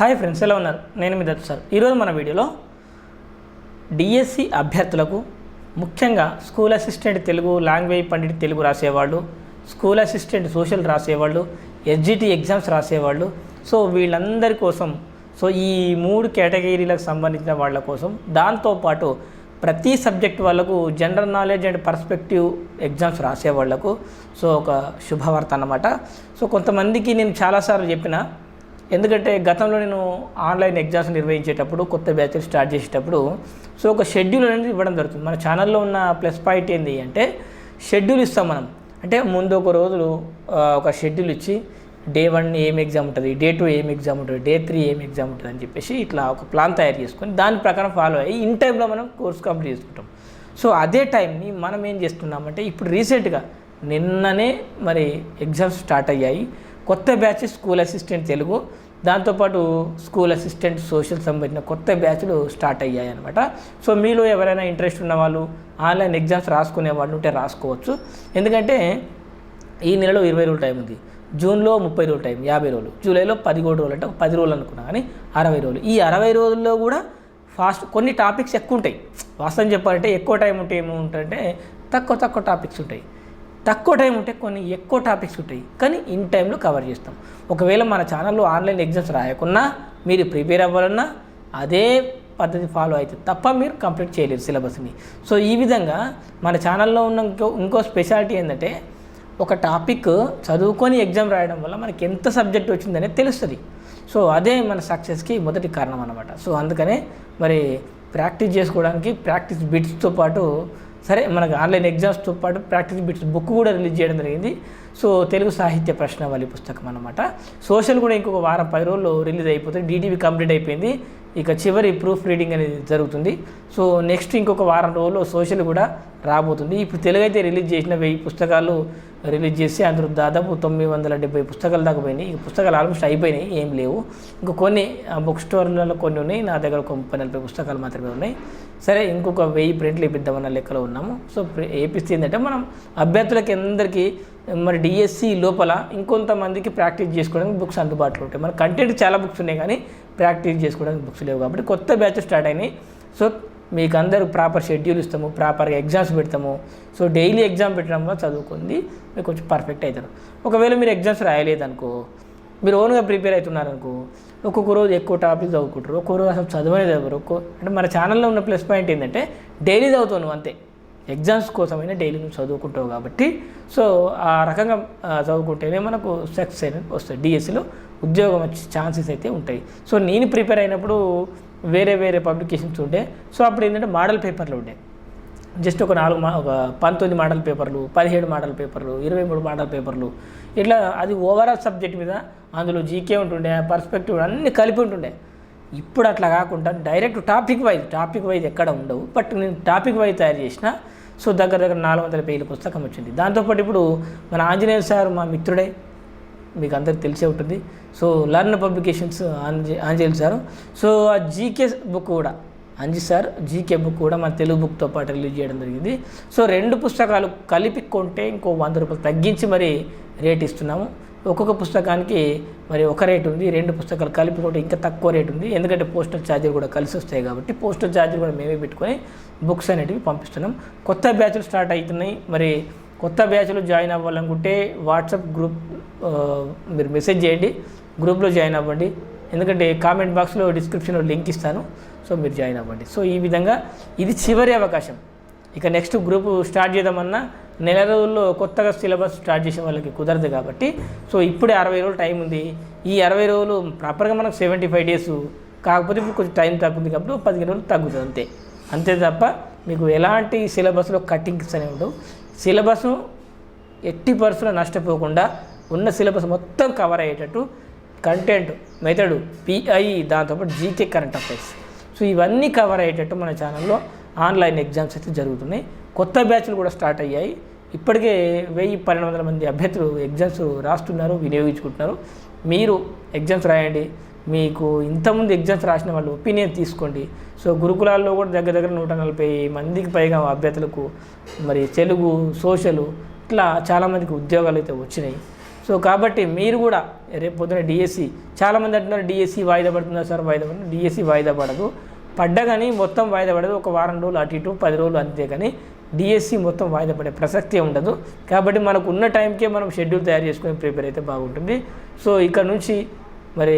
Hi friends ఎలా ఉన్నారు? నేను మీ దత్తు సార్. ఈరోజు మన వీడియోలో డిఎస్సి అభ్యర్థులకు ముఖ్యంగా school assistant Telugu language pandit Telugu రాసేవాళ్ళు స్కూల్ అసిస్టెంట్ సోషల్ రాసేవాళ్ళు ఎస్జిటి ఎగ్జామ్స్ రాసేవాళ్ళు. సో వీళ్ళందరి కోసం సో ఈ మూడు కేటగిరీలకు సంబంధించిన వాళ్ళ కోసం దాంతోపాటు ప్రతి సబ్జెక్ట్ వాళ్ళకు general knowledge and perspective exams రాసే వాళ్ళకు సో ఒక శుభవార్త అన్నమాట. సో కొంతమందికి నేను చాలాసార్లు చెప్పిన ఎందుకంటే గతంలో నేను ఆన్లైన్ ఎగ్జామ్స్ నిర్వహించేటప్పుడు కొత్త బ్యాచ్లు స్టార్ట్ చేసేటప్పుడు సో ఒక షెడ్యూల్ అనేది ఇవ్వడం జరుగుతుంది. మన ఛానల్లో ఉన్న ప్లస్ పాయింట్ ఏంటి అంటే షెడ్యూల్ ఇస్తాం మనం. అంటే ముందు ఒక రోజు ఒక షెడ్యూల్ ఇచ్చి డే వన్ ఏం ఎగ్జామ్ ఉంటుంది డే టూ ఏం ఎగ్జామ్ ఉంటుంది డే త్రీ ఏం ఎగ్జామ్ ఉంటుంది అని చెప్పేసి ఇట్లా ఒక ప్లాన్ తయారు చేసుకొని దాని ప్రకారం ఫాలో అయ్యి ఇన్ టైంలో మనం కోర్స్ కంప్లీట్ చేసుకుంటాం. సో అదే టైంని మనం ఏం చేస్తున్నామంటే ఇప్పుడు రీసెంట్గా నిన్ననే మరి ఎగ్జామ్స్ స్టార్ట్ అయ్యాయి. కొత్త బ్యాచ్ స్కూల్ అసిస్టెంట్ తెలుగు. దాంతోపాటు స్కూల్ అసిస్టెంట్ సోషల్ సంబంధించిన కొత్త బ్యాచ్లు స్టార్ట్ అయ్యాయి అనమాట సో మీలో ఎవరైనా ఇంట్రెస్ట్ ఉన్నవాళ్ళు ఆన్లైన్ ఎగ్జామ్స్ రాసుకునే వాళ్ళు ఉంటే రాసుకోవచ్చు. ఎందుకంటే ఈ నెలలో ఇరవై రోజులు టైం ఉంది. జూన్లో ముప్పై రోజులు టైం యాభై రోజులు. జూలైలో పదిహేడు రోజులు అంటే ఒక పది రోజులు అనుకున్నా కానీ అరవై రోజులు. ఈ అరవై రోజుల్లో కూడా ఫాస్ట్ కొన్ని టాపిక్స్ ఎక్కువ ఉంటాయి. వాస్తవం చెప్పాలంటే ఎక్కువ టైం ఉంటే ఏముంటుందంటే తక్కువ తక్కువ టాపిక్స్ ఉంటాయి. తక్కువ టైం ఉంటే కొన్ని ఎక్కువ టాపిక్స్ ఉంటాయి. కానీ ఇన్ టైంలో కవర్ చేస్తాం. ఒకవేళ మన ఛానల్లో ఆన్లైన్ ఎగ్జామ్స్ రాయకున్నా మీరు ప్రిపేర్ అవ్వాలన్నా అదే పద్ధతి ఫాలో అయితే తప్ప మీరు కంప్లీట్ చేయలేరు సిలబస్ని. సో ఈ విధంగా మన ఛానల్లో ఉన్న ఇంకో ఇంకో స్పెషాలిటీ ఏంటంటే ఒక టాపిక్ చదువుకొని ఎగ్జామ్ రాయడం వల్ల మనకి ఎంత సబ్జెక్ట్ వచ్చిందనేది తెలుస్తుంది. సో అదే మన సక్సెస్కి మొదటి కారణం అనమాట సో అందుకనే మరి ప్రాక్టీస్ చేసుకోవడానికి ప్రాక్టీస్ బిట్స్తో పాటు సరే మనకు ఆన్లైన్ ఎగ్జామ్స్తో పాటు ప్రాక్టీస్ బిట్స్ బుక్ కూడా రిలీజ్ చేయడం జరిగింది. సో తెలుగు సాహిత్య ప్రశ్నావళి పుస్తకం అనమాట సోషల్ కూడా ఇంకొక వారం పది రోజుల్లో రిలీజ్ అయిపోతుంది. డీటీవీ కంప్లీట్ అయిపోయింది. ఇక చివరి ప్రూఫ్ రీడింగ్ అనేది జరుగుతుంది. సో నెక్స్ట్ ఇంకొక వారం రోజుల్లో సోషల్ కూడా రాబోతుంది. ఇప్పుడు తెలుగు అయితే రిలీజ్ చేసిన వెయ్యి పుస్తకాలు రిలీజ్ చేసి అందులో దాదాపు తొమ్మిది వందల డెబ్బై పుస్తకాలు దాకా పోయినాయి. ఈ పుస్తకాలు ఆల్మోస్ట్ అయిపోయినాయి ఏం లేవు. ఇంకా కొన్ని బుక్ స్టోర్లలో కొన్ని ఉన్నాయి. నా దగ్గర ఒక ముప్పై నలభై పుస్తకాలు మాత్రమే ఉన్నాయి. సరే ఇంకొక వెయ్యి ప్రింట్లు ఇప్పిద్దామన్న లెక్కలో ఉన్నాము. సో ఏపిస్తే ఏంటంటే మనం అభ్యర్థులకి అందరికీ మరి డిఎస్సి లోపల ఇంకొంతమందికి ప్రాక్టీస్ చేసుకోవడానికి బుక్స్ అందుబాటులో ఉంటాయి. మన కంటెంట్ చాలా బుక్స్ ఉన్నాయి కానీ ప్రాక్టీస్ చేసుకోవడానికి బుక్స్ లేవు కాబట్టి కొత్త బ్యాచ్ స్టార్ట్ అయినాయి. సో మీకు అందరూ ప్రాపర్ షెడ్యూల్ ఇస్తాము ప్రాపర్గా ఎగ్జామ్స్ పెడతాము. సో డైలీ ఎగ్జామ్ పెట్టడం వల్ల చదువుకుంది మీకు కొంచెం పర్ఫెక్ట్ అవుతారు. ఒకవేళ మీరు ఎగ్జామ్స్ రాయలేదనుకో మీరు ఓన్గా ప్రిపేర్ అవుతున్నారనుకో ఒక్కొక్క రోజు ఎక్కువ టాపిక్ చదువుకుంటారు ఒక్కొక్క రోజు అసలు చదవనే చదవరు. ఒక్కో అంటే మన ఛానల్లో ఉన్న ప్లస్ పాయింట్ ఏంటంటే డైలీ చదువుతావు నువ్వు అంతే. ఎగ్జామ్స్ కోసమైనా డైలీ నువ్వు చదువుకుంటావు కాబట్టి. సో ఆ రకంగా చదువుకుంటేనే మనకు సక్సెస్ అనేది వస్తుంది. డిఎస్సిలో ఉద్యోగం వచ్చే ఛాన్సెస్ అయితే ఉంటాయి. సో నేను ప్రిపేర్ అయినప్పుడు వేరే వేరే పబ్లికేషన్స్ ఉండే. సో అప్పుడు ఏంటంటే మోడల్ పేపర్లు ఉండే. జస్ట్ ఒక నాలుగు మా ఒక పంతొమ్మిది మోడల్ పేపర్లు పదిహేడు మోడల్ పేపర్లు ఇరవై మూడు మోడల్ పేపర్లు ఇట్లా అది ఓవరాల్ సబ్జెక్ట్ మీద అందులో జీకే ఉంటుండే పర్స్పెక్టివ్ అన్నీ కలిపి ఉంటుండే. ఇప్పుడు అట్లా కాకుండా direct topic wise topic wise ఎక్కడ ఉండవు. బట్ నేను టాపిక్ వైజ్ తయారు చేసిన సో దగ్గర దగ్గర నాలుగు వందల పేజీల పుస్తకం వచ్చింది. దాంతోపాటు ఇప్పుడు మన ఆంజనేయ సార్ మా మిత్రుడే మీకు అందరికి తెలిసే ఉంటుంది. So learn publications on Anjaneyulu sir. So ఆ జీకే బుక్ కూడా అంజి సార్ జీకే బుక్ కూడా మన తెలుగు బుక్తో పాటు రిలీజ్ చేయడం జరిగింది. సో రెండు పుస్తకాలు కలిపి కొంటే ఇంకో వంద రూపాయలు తగ్గించి మరి రేట్ ఇస్తున్నాము. ఒక్కొక్క పుస్తకానికి మరి ఒక రేట్ ఉంది రెండు పుస్తకాలు కలిపి కొంటే ఇంకా తక్కువ రేట్ ఉంది. ఎందుకంటే పోస్టల్ ఛార్జీలు కూడా కలిసి వస్తాయి కాబట్టి పోస్టల్ ఛార్జీలు కూడా మేమే పెట్టుకొని బుక్స్ అనేటివి పంపిస్తున్నాం. కొత్త బ్యాచ్లు స్టార్ట్ అవుతున్నాయి. మరి కొత్త బ్యాచ్లో జాయిన్ అవ్వాలనుకుంటే వాట్సాప్ గ్రూప్ మీరు మెసేజ్ చేయండి గ్రూప్లో జాయిన్ అవ్వండి. ఎందుకంటే కామెంట్ బాక్స్లో డిస్క్రిప్షన్లో లింక్ ఇస్తాను సో మీరు జాయిన్ అవ్వండి. సో ఈ విధంగా ఇది చివరి అవకాశం. ఇక నెక్స్ట్ గ్రూప్ స్టార్ట్ చేద్దామన్నా నెల రోజుల్లో కొత్తగా సిలబస్ స్టార్ట్ చేసే వాళ్ళకి కుదరదు కాబట్టి సో ఇప్పుడే అరవై రోజులు టైం ఉంది. ఈ అరవై రోజులు ప్రాపర్గా మనకు సెవెంటీ ఫైవ్ డేస్ కాకపోతే ఇప్పుడు కొంచెం టైం తగ్గుతుంది కాబట్టి పదిహేను రోజులు తగ్గుతుంది అంతే. అంతే తప్ప మీకు ఎలాంటి సిలబస్లో కట్టింగ్స్ అనేవి ఉండవు. సిలబస్ ఎట్టి పరిస్థితులు నష్టపోకుండా ఉన్న సిలబస్ మొత్తం కవర్ అయ్యేటట్టు కంటెంట్ మెథడు పిఐ దాంతోపాటు జీకే కరెంట్ అఫైర్స్ సో ఇవన్నీ కవర్ అయ్యేటట్టు మన ఛానల్లో ఆన్లైన్ ఎగ్జామ్స్ అయితే జరుగుతున్నాయి. కొత్త బ్యాచ్లు కూడా స్టార్ట్ అయ్యాయి. ఇప్పటికే వెయ్యి పన్నెండు వందల మంది అభ్యర్థులు ఎగ్జామ్స్ రాస్తున్నారు వినియోగించుకుంటున్నారు. మీరు ఎగ్జామ్స్ రాయండి. మీకు ఇంతకుముందు ఎగ్జామ్స్ రాసిన వాళ్ళు ఒపీనియన్ తీసుకోండి. సో గురుకులాల్లో కూడా దగ్గర దగ్గర నూట నలభై మందికి పైగా అభ్యర్థులకు మరి తెలుగు సోషలు ఇట్లా చాలామందికి ఉద్యోగాలు అయితే వచ్చినాయి. సో కాబట్టి మీరు కూడా రేపు పొద్దున డిఎస్సి చాలామంది అంటున్నారు డిఎస్సి వాయిదా పడుతుందా సార్? వాయిదా పడుతుంది డిఎస్సి వాయిదా పడదు. పడ్డగాని మొత్తం వాయిదా పడదు. ఒక వారం రోజులు అటు ఇటు పది రోజులు అంతే కానీ డిఎస్సి మొత్తం వాయిదా పడే ప్రసక్తి ఉండదు. కాబట్టి మనకు ఉన్న టైంకే మనం షెడ్యూల్ తయారు చేసుకొని ప్రిపేర్ అయితే బాగుంటుంది. సో ఇక్కడ నుంచి మరి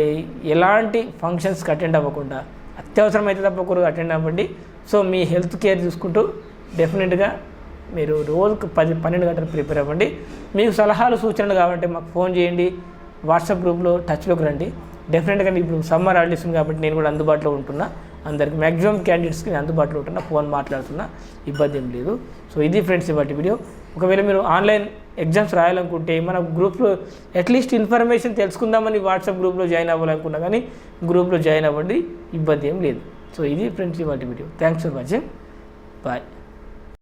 ఎలాంటి ఫంక్షన్స్కి అటెండ్ అవ్వకుండా అత్యవసరమైతే తప్పకూడదు అటెండ్ అవ్వండి. సో మీ హెల్త్ కేర్ చూసుకుంటూ డెఫినెట్గా మీరు రోజుకు పది పన్నెండు గంటలు ప్రిపేర్ అవ్వండి. మీకు సలహాలు సూచనలు కావాలంటే మాకు ఫోన్ చేయండి. వాట్సాప్ గ్రూప్లో టచ్లోకి రండి. డెఫినెట్గా ఇప్పుడు సమ్మర్ హాలిడేస్ ఉంది కాబట్టి నేను కూడా అందుబాటులో ఉంటున్నా. అందరికి మ్యాక్సిమం క్యాండిడేట్స్కి నేను అందుబాటులో ఉంటున్నా. ఫోన్ మాట్లాడుతున్నా. ఇబ్బంది ఏం లేదు. సో ఇది ఫ్రెండ్స్ ఇవాటి వీడియో ఒకవేళ మీరు ఆన్లైన్ ఎగ్జామ్స్ రాయాలనుకుంటే మన గ్రూప్లో అట్లీస్ట్ ఇన్ఫర్మేషన్ తెలుసుకుందామని వాట్సాప్ గ్రూప్లో జాయిన్ అవ్వాలనుకున్నా కానీ గ్రూప్లో జాయిన్ అవ్వండి ఇబ్బంది ఏం లేదు. సో ఇది ఫ్రెండ్స్ ఇవాటి video. Thanks for watching bye